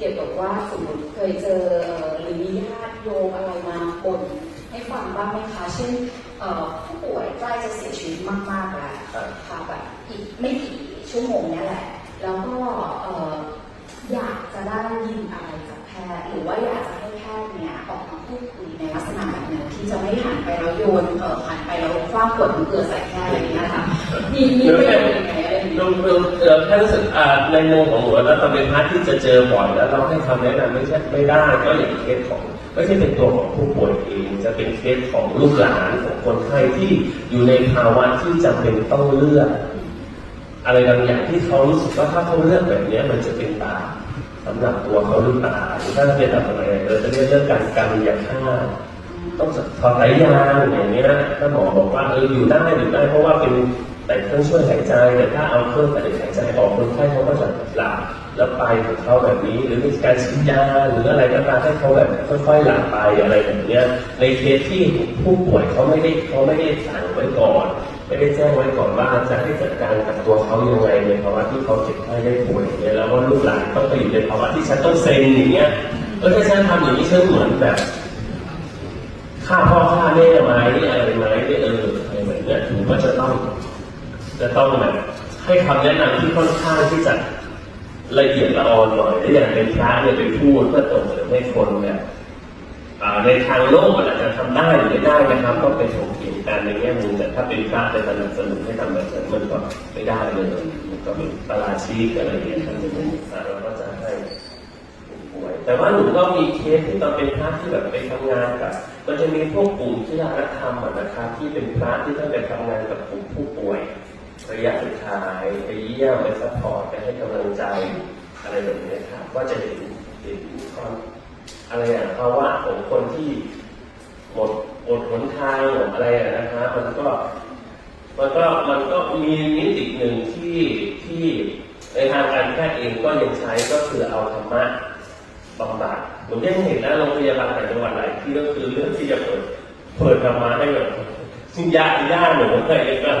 เกี่ยวกับว่าสมมติเคยเจอเอ่อหรือมีญาติโยมอะไรมาบ่นให้ฟังบ้างไหมคะเช่นเอ่อผู้ป่วยใกล้จะเสียชีวิตมากๆแล้วครับค่ะแบบอีกไม่กี่ชั่วโมงเนี้แหละ แล้วก็เอ่ออยากจะได้ยินอะไรจากแพทย์หรือว่าอยากจะให้แพทย์เนี่ยออกมาพูดคุยในลักษณะแบบนั้นที่จะไม่หันไปแล้วโยนเออหันไปแล้วคว้างขวดน้ำเกลือใส่แพทย์อะไรอย่างเงี้ยค่ะมีมีประโยชน์ยังไงอะไรอย่าง ดูเงี้ยดูเออแค่รู้สึกอ่าในมุมของหนูแล้วตอนเป็นพาร์ทที่จะเจอบ่อยแล้วเราให้คำแนะนำไม่ใช่ไม่ได้ก็อย่างเคสของไม่ใช่เป็นตัวของผู้ป่วยเอง จะเป็นเคสของลูกหลานของคนไข้ที่อยู่ในภาวะที่จำเป็นต้องเลือกอะไรบางอย่างที่เขารู้สึกว่าถ้าเขาเลือกแบบนี้มันจะเป็นบาปสำหรับตัวเขาหรือเปล่าหรือถ้าเป็นแบบอะไรเออจะเรื่องการการยาฆ่า ต้องถอดสายยางอย่างนี้ยถ้าหมอบอกว่าเอออยู่ได้อยู่ได้เพราะว่าเป็นแต่เครื่องช่วยหายใจแต่ถ้าเอาเครื่องแต่หายใจออกคนไข้เขาก็จะหลับแล้วไปของเขาแบบนี้ หรือมีการฉีดยาหรืออะไรก็ตามให้เขาแบบค่อยๆหลับไปอะไรแบบเนี้ยในเคสที่ผู้ป่วยเขาไม่ได้เขาไม่ได้สั่งไว้ก่อนไม่ได้แจ้งไว้ก่อนว่าจะให้จัดการกับตัวเขายังไงในภาวะที่เขาเจ็บไข้ได้ป่วยเงี้ยแล้วว่าลูกหลานต้องไปอยู่ในภาวะที่ฉันต้องเซ็นอย่างเงี้ยเออถ้าฉันทำอย่างนี้ฉันเหมือนแบบ ฆ่าพ่อฆ่าแม่ไหมอะไรไหมเอออะไรแบบเนี้ยผมก็จะต้อง จะต้องแบบให้คำแนะนำที่ค่อนข้างที่จะละเอียดละออหน่อยและอย่างเป็นพระเนี่ยเป็นพูดเพื่อส่งเสริมให้คนเนี่ยในทางโลกมันอาจจะทำได้หรือไม่ได้นะครับก็เป็นถกเถียงกันในแง่มุมแต่ถ้าเป็นพระจะสนับสนุนให้ทำแบบนั้นมันก็ไม่ได้เลยมันก็เป็นประราชิกอะไรอย่างเงี้ยท่านเป็นผู้สารเราก็จะให้ ป่วย แต่ว่าหนูก็มีเคสที่ตอนเป็นพระที่แบบไปทำงานกับมันจะมีพวกกลุ่มที่รักธรรมนะครับที่เป็นพระที่ท่านไปทำงานกับกลุ่มผู้ป่วยระยะสุดท้ายไปเยี่ยมไปซัพพอร์ตไปให้กำลังใจอะไรแบบนี้ครับก็จะเห็นเห็นความอะไรอะภาวะของคนที่หมดหมดหนทางหมดอะไรอะนะครับมันก็มันก็มันก็มีนิติหนึ่งที่ที่ในทางการแพทย์เองก็ยังใช้ก็คือเอาธรรมะ บำบัดผมยังเห็นนะโรงพยาบาลแต่างจังหวัดหลายที่ก็คือเรื่องที่จะเปิดเปิดธรรมะให้แบบซึ่งญาติญาติหนูก็เองก็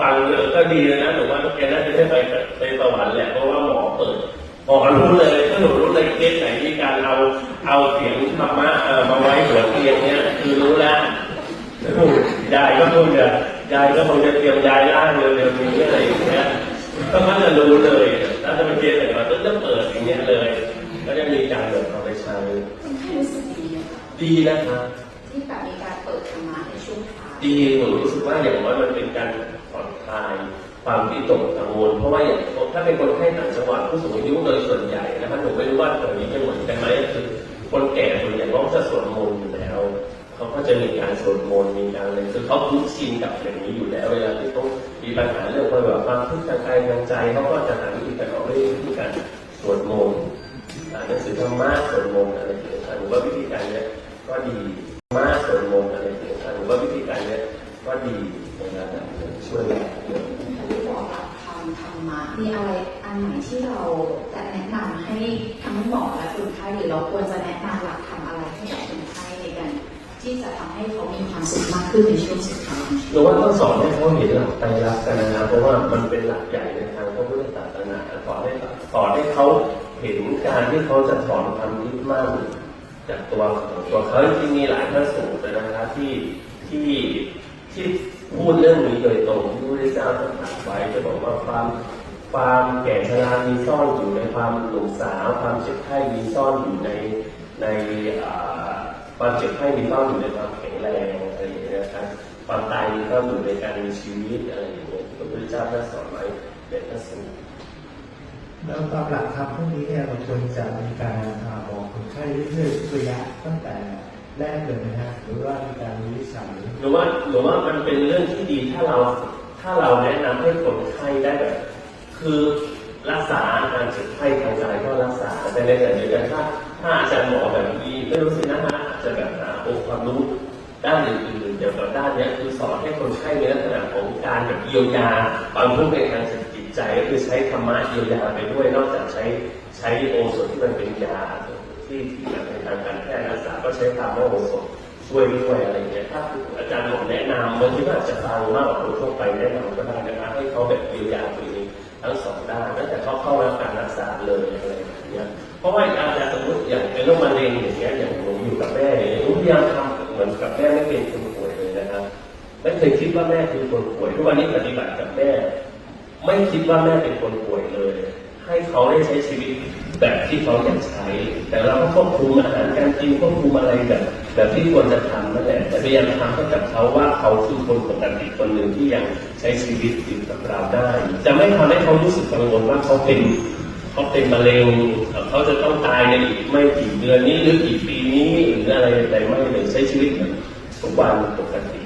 ฟังเลยก็ดีเลยนะหนูว่าแกน่าจะได้ไปไปสวรรค์แหละเพราะว่าหมอเปิดหมอรู้เลยถ้าหนูรู้เลยเคสไหนมีการเอาเอาเสียงธรรมะเออมาไว้หัวเตียงเนี่ยคือรู้แล้วยายก็คงจะยายก็คงจะเตรียมยายร่างเร็วๆนี้อะไร ดีนะครับที่แบบมีการเปิดธรรมะในช่วงท้ายดีผมรู้สึกว่าอย่างน้อยมันเป็นการผ่อนคลายความที่ตกกังวลเพราะว่าอย่างถ้าเป็นคนไข้ต่างจังหวัดผู้สูงอายุโดยส่วนใหญ่นะครับผมไม่รู้ว่าแถวนี้จะเหมือนกันไหมก็คือคนแก่ส่วนใหญ่เขาจะสวดมนต์อยู่แล้วเขาก็จะมีการสวดมนต์มีการอะไรคือเขาคุ้นชินกับอย่างนี้อยู่แล้วเวลาที่เขามีปัญหาเรื่องแบบความทุกข์ทางกายทางใจเขาก็จะหาวิธีการออกด้วยวิธีการสวดมนต์อ่านหนังสือธรรมะ ดีมาสวดมนต์อะไรอย่างเงี้ยหรือว่าวิธีการเนี้ยก็ดีในระดับหนึ่งช่วยได้เยอะที่บอกหลักธรรมธรรมะมีอะไรอันไหนที่เราจะแนะนำให้ทั้งหมอและคนไข้หรือเราควรจะแนะนำหลักธรรมอะไรให้กับคนไข้ในการที่จะทำให้เขามีความสุขมากขึ้นในช่วงสุดท้ายหรือว่าต้องสอนให้เขาเห็นหลักไตรลักษณ์กันนะเพราะว่ามันเป็นหลักใหญ่ในทางพระพุทธศาสนาสอนให้สอนให้เขาเห็นการที่เขาจะถอนความยึดมั่น จากตัวของตัวเขาจริงๆมีหลายพระสูตรนะครับที่ที่ที่พูดเรื่องนี้โดยตรงที่พระพุทธเจ้าตรัสไว้จะบอกว่าความความแก่ชรามีซ่อนอยู่ในความหนุ่มสาว ความเจ็บไข้มีซ่อนอยู่ในในความเจ็บไข้มีซ่อนอยู่ในความแข็งแรงอะไรอย่างเงี้ยนะครับความตายมีซ่อนอยู่ในการมีชีวิตอะไรอย่างเงี้ยพระพุทธเจ้าได้สอนไว้เป็นพระสูตร แล้วตามหลักธรรมพวกนี้เนี่ยเราควรจะมีการบอกคนไข้เรื่อยๆทุกระยะตั้งแต่แรกเลยนะฮะหรือว่ามีการวิจัยหรือว่าหรือว่ามันเป็นเรื่องที่ดีถ้าเราถ้าเราแนะนำให้คนไข้ได้แบบคือรักษาอาการเจ็บไข้ทางกายก็รักษาแต่ในขณะเดียวกันถ้าถ้าอาจารย์หมอแบบนี้ไม่รู้สินะฮะอาจจะแบบหาองค์ความรู้ด้านอื่นๆเกี่ยวกับด้านนี้คือสอนให้คนไข้ในลักษณะของการแบบเยียวยาบางเรื่องเป็นทางจิต ใจก็คือใช้ธรรมะเยียวยาไปด้วยนอกจากใช้ใช้โอสถที่มันเป็นยาที่ที่แบบในทางการแพทย์รักษาก็ใช้ธรรมะโอสถช่วยด้วยอะไรอย่างเงี้ยถ้าอาจารย์หมแนะนำบางทีก็อาจจะฟังมากกว่าคนทั่วไปแนะนำก็ได้นะครับให้เขาแบบเยียวยาตัวเองทั้งสองด้านตั้งแต่เขาเข้ารับการรักษาเลยอะไรแบบเนี้ยเพราะว่าอาจจะสมมติอย่างเป็นโรคมะเร็งอย่างเงี้ยอย่างหนูอยู่กับแม่เงี้ยหนูพยายามทำเหมือนกับแม่ไม่เป็นคนป่วยเลยนะครับไม่เคยคิดว่าแม่คือคนป่วยทุกวันนี้ปฏิบัติกับแม่ ไม่คิดว่าแม่เป็นคนป่วยเลย ให้เขาได้ใช้ชีวิตแบบที่เขาอยากใช้ แต่เราก็ควบคุมอาหารการกินควบคุมอะไรแบบแบบที่ควรจะทำนั่นแหละแต่พยายามทำให้กับเขาว่าเขาคือคนปกติคนหนึ่งที่ยังใช้ชีวิตอยู่กับเราได้ จะไม่ทำให้เขารู้สึกกังวลว่าเขาเป็นเขาเป็นมะเร็งเขาจะต้องตายในอีกไม่กี่เดือนนี้หรือกี่ปีนี้หรืออะไรอะไรไม่เลยใช้ชีวิตทุกวันปกติ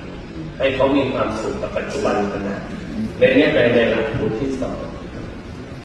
ให้เขามีความสุขกับปัจจุบันขณะ ในเนี้